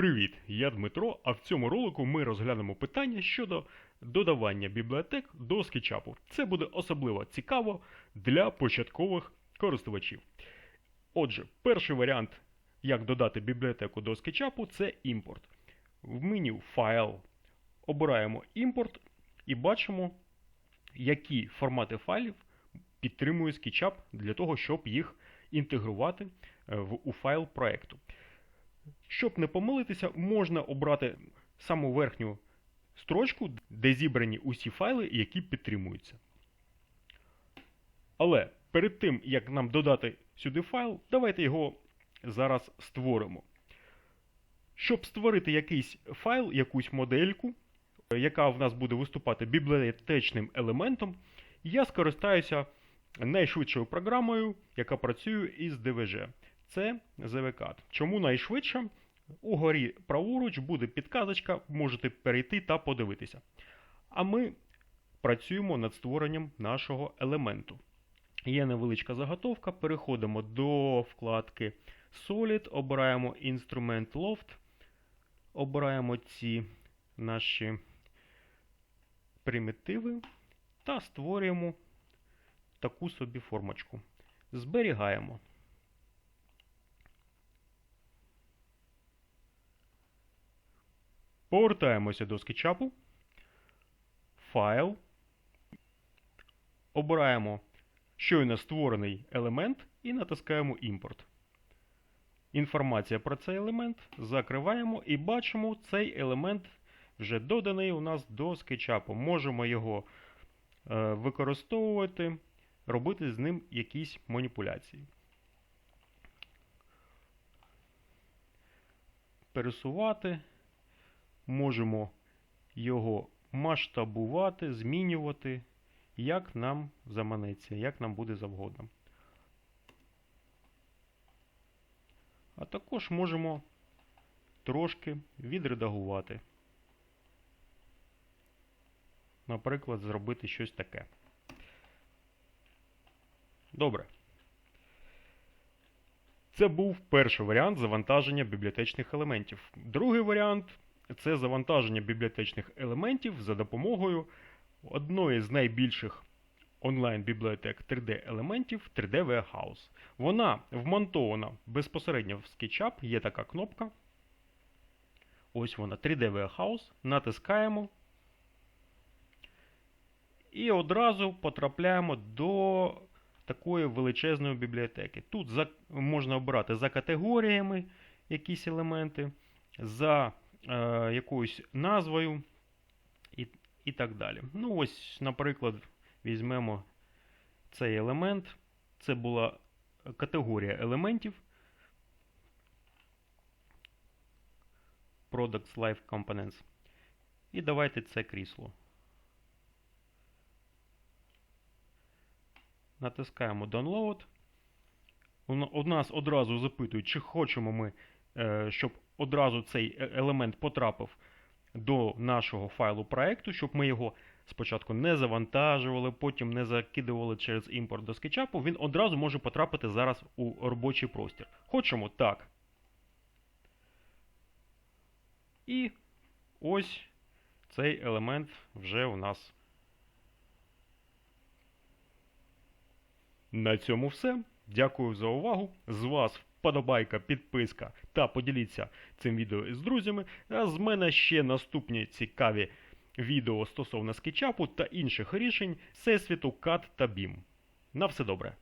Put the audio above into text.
Привіт, я Дмитро, а в цьому ролику ми розглянемо питання щодо додавання бібліотек до скетчапу. Це буде особливо цікаво для початкових користувачів. Отже, перший варіант, як додати бібліотеку до скетчапу, це імпорт. В меню Файл обираємо імпорт і бачимо, які формати файлів підтримує SketchUp для того, щоб їх інтегрувати е, в, у файл проекту. Щоб не помилитися, можна обрати саму верхню строчку, де зібрані усі файли, які підтримуються. Але перед тим, як нам додати сюди файл, давайте його зараз створимо. Щоб створити якийсь файл, якусь модельку, яка в нас буде виступати бібліотечним елементом, я скористаюся найшвидшою програмою, яка працює із DVG. Це ZVCAD. Чому найшвидше? Угорі праворуч буде підказочка, можете перейти та подивитися. А ми працюємо над створенням нашого елементу. Є невеличка заготовка, переходимо до вкладки Solid, обираємо інструмент Loft, обираємо ці наші примітиви та створюємо таку собі формочку. Зберігаємо. Повертаємося до скетчапу. Файл. Обираємо щойно створений елемент і натискаємо імпорт. Інформація про цей елемент закриваємо і бачимо, цей елемент вже доданий у нас до скетчапу. Можемо його е, використовувати, робити з ним якісь маніпуляції. Пересувати. Можемо його масштабувати, змінювати, як нам заманеться, як нам буде завгодно. А також можемо трошки відредагувати. Наприклад, зробити щось таке. Добре. Це був перший варіант завантаження бібліотечних елементів. Другий варіант це завантаження бібліотечних елементів за допомогою одної з найбільших онлайн-бібліотек 3D-елементів 3D Warehouse. Вона вмонтована безпосередньо в SketchUp, є така кнопка. Ось вона 3D Warehouse. Натискаємо. І одразу потрапляємо до такої величезної бібліотеки. Тут за, можна обирати за категоріями якісь елементи, за е, якоюсь назвою і, і так далі. Ну, ось, наприклад, візьмемо цей елемент. Це була категорія елементів. Products Life Components. І давайте це крісло. Натискаємо Download. У нас одразу запитують, чи хочемо ми, е, щоб одразу цей е, елемент потрапив до нашого файлу проекту, щоб ми його спочатку не завантажували, потім не закидували через імпорт до SketchUp, він одразу може потрапити зараз у робочий простір. Хочемо так. І ось цей елемент вже у нас. На цьому все. Дякую за увагу. З вас вподобайка, підписка та поділіться цим відео з друзями. А з мене ще наступні цікаві відео стосовно скетчапу та інших рішень всесвіту CAD та BIM. На все добре.